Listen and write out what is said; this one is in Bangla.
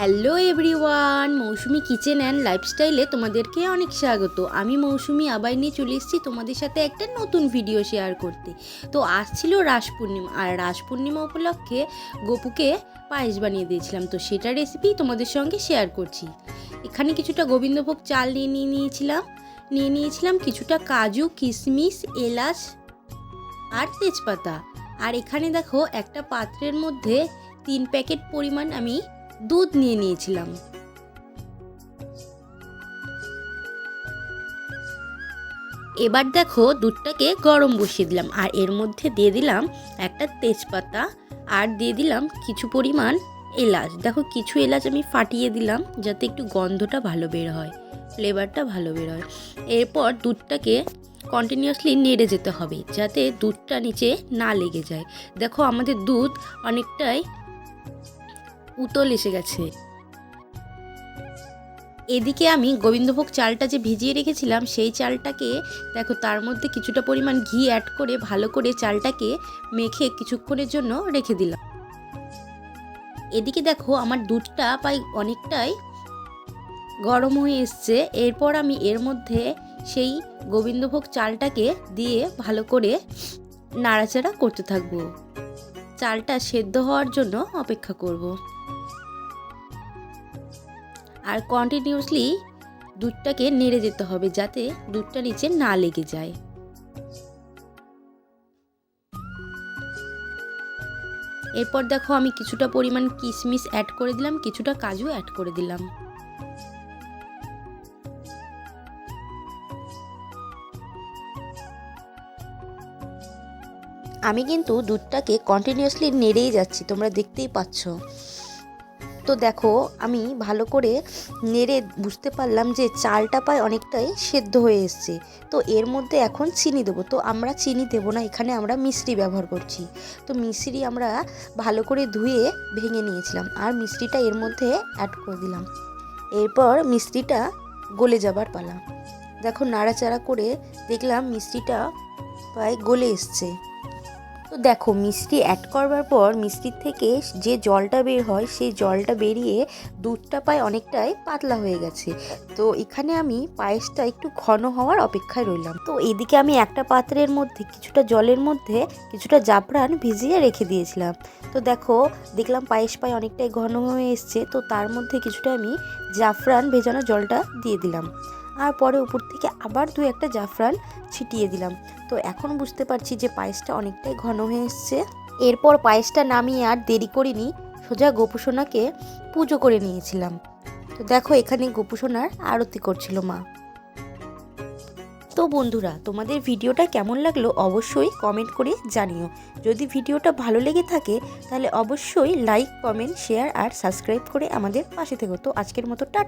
Hello everyone, Mousumi kitchen and লাইফস্টাইলে তোমাদেরকে অনেক স্বাগত। আমি মৌসুমি, আবার নিয়ে চলে এসেছি তোমাদের সাথে একটা নতুন ভিডিও শেয়ার করতে। তো আজ ছিল রাস পূর্ণিমা, আর রাস পূর্ণিমা উপলক্ষে গোপুকে পায়েস বানিয়ে দিয়েছিলাম। তো সেটা রেসিপি তোমাদের সঙ্গে শেয়ার করছি। এখানে কিছুটা গোবিন্দভোগ চাল নিয়ে নিয়ে নিয়েছিলাম। নিয়ে নিয়েছিলাম কিছুটা কাজু, কিশমিশ, এলাচ আর তেজপাতা। আর এখানে দেখো একটা পাত্রের মধ্যে তিন প্যাকেট পরিমাণ আমি দুধ নিয়ে নিয়েছিলাম। এবার দেখো দুধটাকে গরম বসিয়ে দিলাম, আর এর মধ্যে দিয়ে দিলাম একটা তেজপাতা, আর দিয়ে দিলাম কিছু পরিমাণ এলাচ। দেখো কিছু এলাচ আমি ফাটিয়ে দিলাম যাতে একটু গন্ধটা ভালো বের হয় ফ্লেভারটা ভালো বের হয়। এরপর দুধটাকে কন্টিনিউয়াসলি নেড়ে যেতে হবে যাতে দুধটা নিচে না লেগে যায়। দেখো আমাদের দুধ অনেকটাই উতল এসে গেছে। এদিকে আমি গোবিন্দভোগ চালটা যে ভিজিয়ে রেখেছিলাম, সেই চালটাকে, দেখো তার মধ্যে কিছুটা পরিমাণ ঘি অ্যাড করে ভালো করে চালটাকে মেখে কিছুক্ষণের জন্য রেখে দিলাম। এদিকে দেখো আমার দুধটা প্রায় অনেকটাই গরম হয়ে এসছে। এরপর আমি এর মধ্যে সেই গোবিন্দভোগ চালটাকে দিয়ে ভালো করে নাড়াচাড়া করতে থাকব। চালটা সেদ্ধ হওয়ার জন্য অপেক্ষা করব। আর কন্টিনিউসলি দুধটাকে নেড়ে যেতে হবে যাতে দুধটা নিচে না লেগে যায়। এরপর দেখো আমি কিছুটা পরিমাণ কিশমিশ অ্যাড করে দিলাম, কিছুটা কাজু অ্যাড করে দিলাম। আমি কিন্তু দুধটাকে কন্টিনিউয়াসলি নেড়েই যাচ্ছি, তোমরা দেখতেই পাচ্ছ। তো দেখো, আমি ভালো করে নেড়ে বুঝতে পারলাম যে চালটা পায় অনেকটাই সেদ্ধ হয়ে এসছে। তো এর মধ্যে এখন চিনি দেবো। তো আমরা চিনি দেবো না, এখানে আমরা মিষ্টি ব্যবহার করছি। তো মিষ্টি আমরা ভালো করে ধুয়ে ভেঙে নিয়েছিলাম। আর মিষ্টিটা এর মধ্যে অ্যাড করে দিলাম। এরপর মিষ্টিটা গলে যাবার পালা। দেখো, নাড়াচাড়া করে দেখলাম মিষ্টিটা প্রায় গলে এসছে। তো দেখো, মিষ্টি অ্যাড করবার পর মিষ্টির থেকে যে জলটা বের হয়, সেই জলটা বেরিয়ে দুধটা পায় অনেকটাই পাতলা হয়ে গেছে। তো এখানে আমি পায়েসটা একটু ঘন হওয়ার অপেক্ষায় রইলাম। তো এদিকে আমি একটা পাত্রের মধ্যে, কিছুটা জলের মধ্যে কিছুটা জাফরান ভিজিয়ে রেখে দিয়েছিলাম। তো দেখো, দেখলাম পায়েস পায় অনেকটাই ঘন হয়ে এসছে, তো তার মধ্যে কিছুটা আমি জাফরান ভেজানো জলটা দিয়ে দিলাম। আর পরে উপর থেকে আবার দু একটা জাফরান ছিটিয়ে দিলাম। তো এখন বুঝতে পারছি যে পায়েসটা অনেকটাই ঘন হয়ে এসছে। এরপর পায়েসটা নামিয়ে আর দেরি করিনি, সোজা গোপুসোনাকে পুজো করে নিয়েছিলাম। তো দেখো এখানে গোপুসোনার আরতি করছিল মা। তো বন্ধুরা, তোমাদের ভিডিওটা কেমন লাগল অবশ্যই কমেন্ট করে জানিও। যদি ভিডিওটা ভালো লেগে থাকে, তাহলে অবশ্যই লাইক কমেন্ট শেয়ার আর সাবস্ক্রাইব করে আমাদের পাশে থেকো। তো আজকের মতো টাটা।